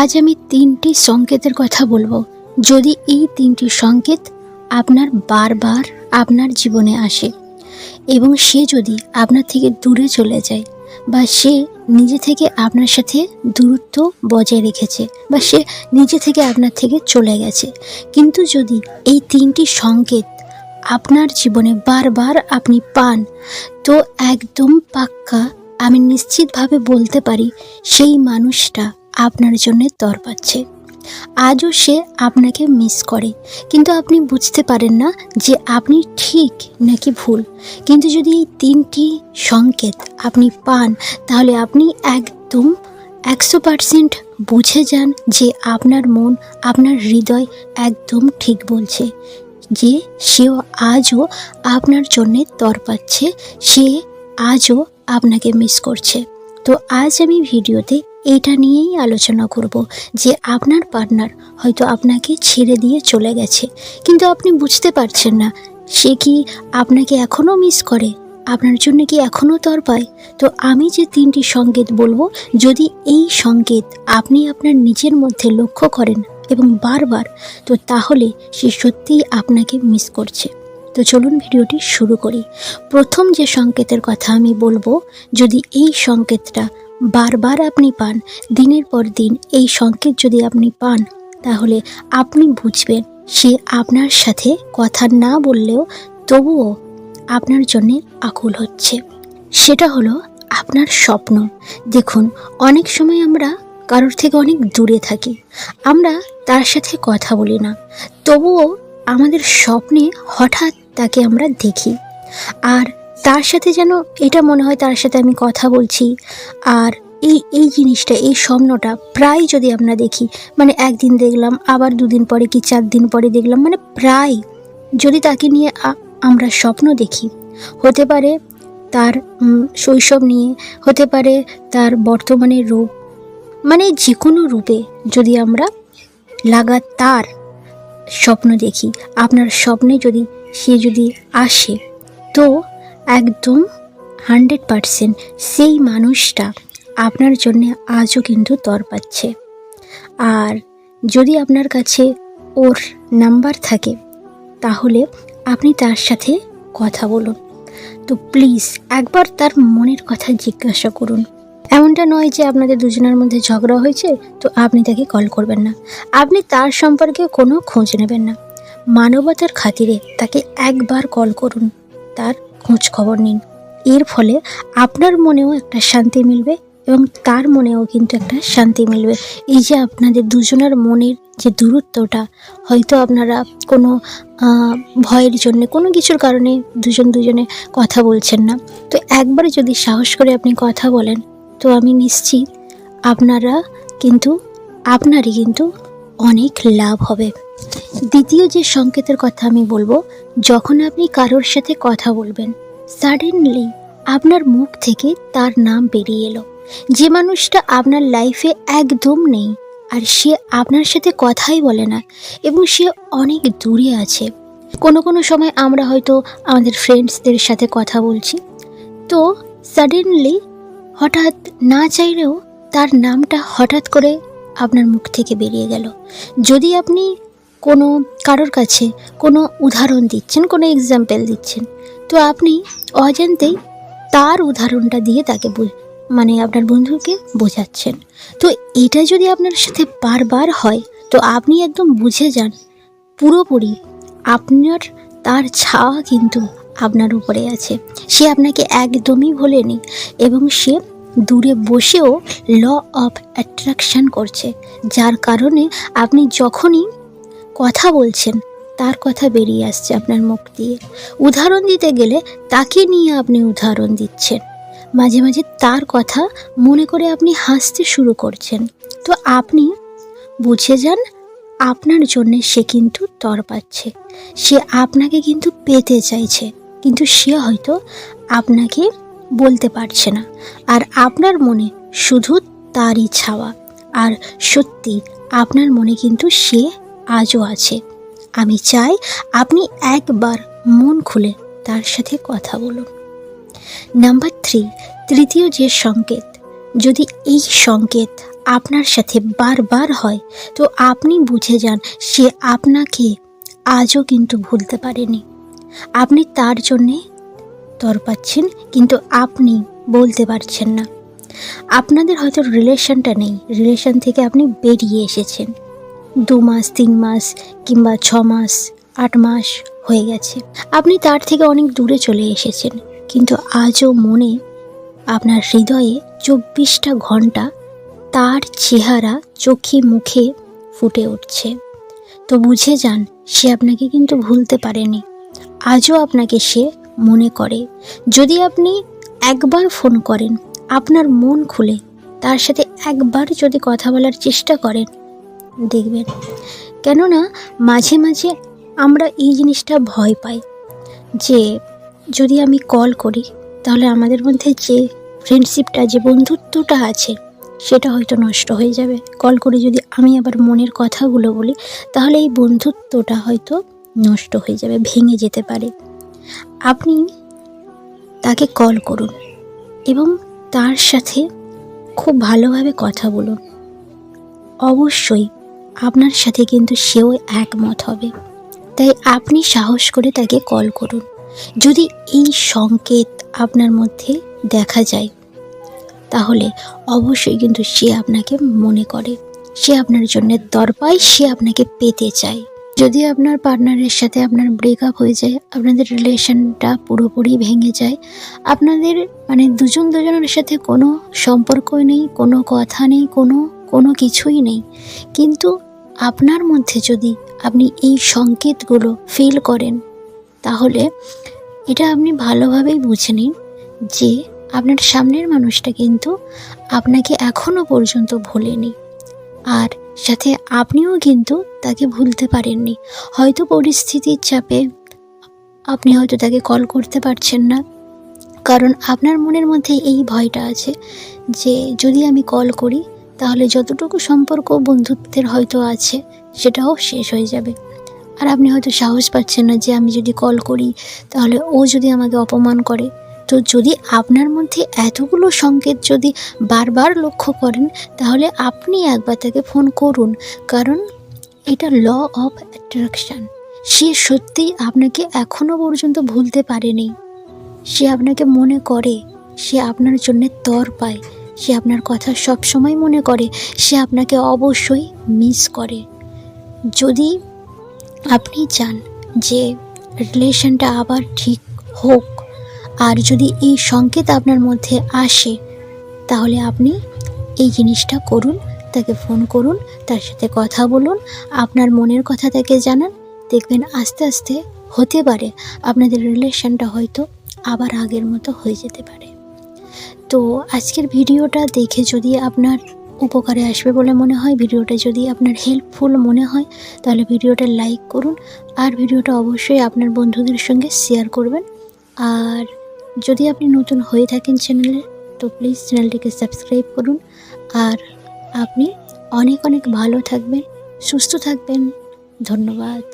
আজ আমি তিনটি সংকেতের কথা বলব। যদি এই তিনটি সংকেত আপনার বারবার আপনার জীবনে আসে এবং সে যদি আপনার থেকে দূরে চলে যায় বা সে নিজে থেকে আপনার সাথে দূরত্ব বজায় রেখেছে বা সে নিজে থেকে আপনার থেকে চলে গেছে, কিন্তু যদি এই তিনটি সংকেত আপনার জীবনে বারবার আপনি পান, তো একদম পাক্কা আমি নিশ্চিতভাবে বলতে পারি সেই মানুষটা আপনার জন্য তর পাচ্ছে। আজও সে আপনাকে মিস করে। কিন্তু আপনি বুঝতে পারেন না যে আপনি ঠিক নাকি ভুল। কিন্তু যদি এই তিনটি সংকেত আপনি পান, তাহলে আপনি একদম একশো পারসেন্ট বুঝে যান যে আপনার মন, আপনার হৃদয় একদম ঠিক বলছে যে সেও আজও আপনার জন্যে তর পাচ্ছে, সে আজও আপনাকে মিস করছে। তো আজ আমি ভিডিওতে এটা নিয়েই আলোচনা করব যে আপনার পার্টনার হয়তো আপনাকে ছেড়ে দিয়ে চলে গেছে। কিন্তু আপনি বুঝতে পারছেন না, সে কি আপনাকে এখনও মিস করে? আপনার জন্য কি এখনও তর পায়? তো আমি যে তিনটি সংকেত বলব, যদি এই সংকেত আপনি আপনার নিজের মধ্যে লক্ষ্য করেন এবং বারবার, তো তাহলে সে সত্যিই আপনাকে মিস করছে। তো চলুন ভিডিওটি শুরু করি। প্রথম যে সংকেতের কথা আমি বলব, যদি এই সংকেতটা বারবার আপনি পান, দিনের পর দিন এই সংকেত যদি আপনি পান, তাহলে আপনি বুঝবেন সে আপনার সাথে কথা না বললেও তবুও আপনার জন্যে আকুল হচ্ছে। সেটা হলো আপনার স্বপ্ন। দেখুন, অনেক সময় আমরা কারোর থেকে অনেক দূরে থাকি। আমরা তার সাথে কথা বলি না। তবুও আমাদের স্বপ্নে হঠাৎ তাকে আমরা দেখি। আর তার সাথে যেন এটা মনে হয় তার সাথে আমি কথা বলছি। আর এই এই জিনিসটা, এই স্বপ্নটা প্রায় যদি আমরা দেখি মানে একদিন দেখলাম, আবার দুদিন পরে কি চার দিন পরে দেখলাম মানে প্রায় যদি তাকে নিয়ে আমরা স্বপ্ন দেখি, হতে পারে তার শৈশব নিয়ে, হতে পারে তার বর্তমানের রূপ মানে যে কোনো রূপে যদি আমরা লাগাতার স্বপ্ন দেখি, আপনার স্বপ্নে যদি সে যদি আসে, তো একদম হান্ড্রেড পারসেন্ট সেই মানুষটা আপনার জন্য আজও কিন্তু তর পাচ্ছে। আর যদি আপনার কাছে ওর নাম্বার থাকে, তাহলে আপনি তার সাথে কথা বলুন। তো প্লিজ একবার তার মনের কথা জিজ্ঞাসা করুন। এমনটা নয় যে আপনাদের দুজনের মধ্যে ঝগড়া হয়েছে, তো আপনি তাকে কল করবেন না। আপনি তার সম্পর্কে কোনো খোঁজ নেবেন না। মানবতার খাতিরে তাকে একবার কল করুন। তার খোঁজ খবর নিন। এর ফলে আপনার মনেও একটা শান্তি মিলবে এবং তার মনেও কিন্তু একটা শান্তি মিলবে। এই যে আপনাদের দুজনের মনের যে দূরত্বটা, হয়তো আপনারা কোনো ভয়ের জন্য, কোনো কিছুর কারণে দুজন দুজনে কথা বলছেন না। তো একবার যদি সাহস করে আপনি কথা বলেন, তো আমি নিশ্চিত আপনারা কিন্তু, আপনারই কিন্তু অনেক লাভ হবে। দ্বিতীয় যে সংকেতের কথা আমি বলব, যখন আপনি কারোর সাথে কথা বলবেন সাডেনলি আপনার মুখ থেকে তার নাম বেরিয়ে এলো। যে মানুষটা আপনার লাইফে একদম নেই, আর সে আপনার সাথে কথাই বলে না, এবং সে অনেক দূরে আছে। কোনো কোনো সময় আমরা হয়তো আমাদের ফ্রেন্ডসদের সাথে কথা বলছি, তো সাডেনলি হঠাৎ না চাইলেও তার নামটা হঠাৎ করে আপনার মুখ থেকে বেরিয়ে গেল। যদি আপনি কোনো কারোর কাছে কোনো উদাহরণ দিচ্ছেন, কোনো এক্সাম্পল দিচ্ছেন। তো আপনি অজান্তেই তার উদাহরণটা দিয়ে তাকে মানে আপনার বন্ধুকে বোঝাচ্ছেন। তো এটা যদি আপনার সাথে বারবার হয়, তো আপনি একদম বুঝে যান, পুরোপুরি আপনার, তার ছাওয়া কিন্তু আপনার উপরে আছে। সে আপনাকে একদমই ভোলেনি এবং সে দূরে বসেও ল অফ অ্যাট্রাকশন করছে। যার কারণে আপনি যখনই কথা বলছেন, তার কথা বেরিয়ে আসছে আপনার মুখ দিয়ে। উদাহরণ দিতে গেলে তাকে নিয়ে আপনি উদাহরণ দিচ্ছেন। মাঝে মাঝে তার কথা মনে করে আপনি হাসতে শুরু করছেন। তো আপনি বুঝে যান, আপনার জন্য সে কিন্তু তর পাচ্ছে। সে আপনাকে কিন্তু পেতে চাইছে, কিন্তু সে হয়তো আপনাকে বলতে পারছে না। আর আপনার মনে শুধু তারই ছাওয়া, আর সত্যি আপনার মনে কিন্তু সে আজও আছে। আমি চাই আপনি একবার মন খুলে তার সাথে কথা বলুন। নাম্বার থ্রি, তৃতীয় যে সংকেত, যদি এই সংকেত আপনার সাথে বারবার হয়, তো আপনি বুঝে যান সে আপনাকে আজও কিন্তু ভুলতে পারেনি। আপনি তার জন্যে তর পাচ্ছেন, কিন্তু আপনি বলতে পারছেন না। আপনাদের হয়তো রিলেশনটা নেই রিলেশন থেকে আপনি বেরিয়ে এসেছেন। দু মাস, তিন মাস কিংবা ছ মাস, আট মাস হয়ে গেছে। আপনি তার থেকে অনেক দূরে চলে এসেছেন, কিন্তু আজও মনে আপনার হৃদয়ে চব্বিশটা ঘণ্টা তার চেহারা চোখে মুখে ফুটে উঠছে। তো বুঝে যান, সে আপনাকে কিন্তু ভুলতে পারেনি। আজও আপনাকে সে মনে করে। যদি আপনি একবার ফোন করেন, আপনার মন খুলে, তার সাথে একবার যদি কথা বলার চেষ্টা করেন দেখবেন। কেননা, মাঝে মাঝে আমরা এই জিনিসটা ভয় পাই যে, যদি আমি কল করি, তাহলে আমাদের মধ্যে যে ফ্রেন্ডশিপটা যে বন্ধুত্বটা আছে, সেটা হয়তো নষ্ট হয়ে যাবে। কল করে যদি আমি আবার মনের কথাগুলো বলি, তাহলে এই বন্ধুত্বটা হয়তো নষ্ট হয়ে যাবে, ভেঙে যেতে পারে। আপনি তাকে কল করুন এবং তার সাথে খুব ভালোভাবে কথা বলুন। অবশ্যই আপনার সাথে কিন্তু সেও একমত হবে। তাই আপনি সাহস করে তাকে কল করুন। যদি এই সংকেত আপনার মধ্যে দেখা যায়, তাহলে অবশ্যই কিন্তু সে আপনাকে মনে করে। সে আপনার জন্য দরপায় সে আপনাকে পেতে চায়। যদি আপনার পার্টনারের সাথে আপনার ব্রেকআপ হয়ে যায়, আপনাদের রিলেশনটা পুরোপুরি ভেঙে যায়, আপনাদের মানে দুজন দুজনের সাথে কোনো সম্পর্ক নেই, কোনো কথা নেই, কোনো কোনো কিছুই নেই। কিন্তু আপনার মধ্যে যদি আপনি এই সংকেতগুলো ফিল করেন, তাহলে এটা আপনি ভালোভাবেই বুঝে নিন যে আপনার সামনের মানুষটা কিন্তু আপনাকে এখনও পর্যন্ত ভোলেনি। আর সাথে আপনিও কিন্তু তাকে ভুলতে পারেননি। হয়তো পরিস্থিতির চাপে আপনি হয়তো তাকে কল করতে পারছেন না। কারণ আপনার মনের মধ্যে এই ভয়টা আছে যে যদি আমি কল করি তাহলে যতটুকু সম্পর্ক বন্ধুত্বের হয়তো আছে, সেটাও শেষ হয়ে যাবে। আর আপনি হয়তো সাহস পাচ্ছেন না যে আমি যদি কল করি, তাহলে ও যদি আমাকে অপমান করে। তো যদি আপনার মধ্যে এতগুলো সংকেত যদি বারবার লক্ষ্য করেন, তাহলে আপনি একবার তাকে ফোন করুন। কারণ এটা ল অফ অ্যাট্রাকশান সে সত্যিই আপনাকে এখনও পর্যন্ত ভুলতে পারেনি। সে আপনাকে মনে করে, সে আপনার জন্য তর পায়। সে আপনার কথা সব সময় মনে করে, সে আপনাকে অবশ্যই মিস করে। যদি আপনি চান যে রিলেশনটা আবার ঠিক হোক, আর যদি এই সংকেত আপনার মধ্যে আসে, তাহলে আপনি এই জিনিসটা করুন, তাকে ফোন করুন, তার সাথে কথা বলুন, আপনার মনের কথা তাকে জানান। দেখবেন আস্তে আস্তে হতে পারে, আপনাদের রিলেশনটা হয়তো আবার আগের মতো হয়ে যেতে পারে। তো আজকের ভিডিওটা দেখে যদি আপনার উপকারে আসবে বলে মনে হয়, ভিডিওটা যদি আপনার হেল্পফুল মনে হয়, তাহলে ভিডিওটা লাইক করুন আর ভিডিওটা অবশ্যই আপনার বন্ধুদের সঙ্গে শেয়ার করবেন। আর যদি আপনি নতুন হয়ে থাকেন চ্যানেলে তো প্লিজ চ্যানেলটিকে সাবস্ক্রাইব করুন। আর আপনি অনেক অনেক ভালো থাকবেন, সুস্থ থাকবেন। ধন্যবাদ।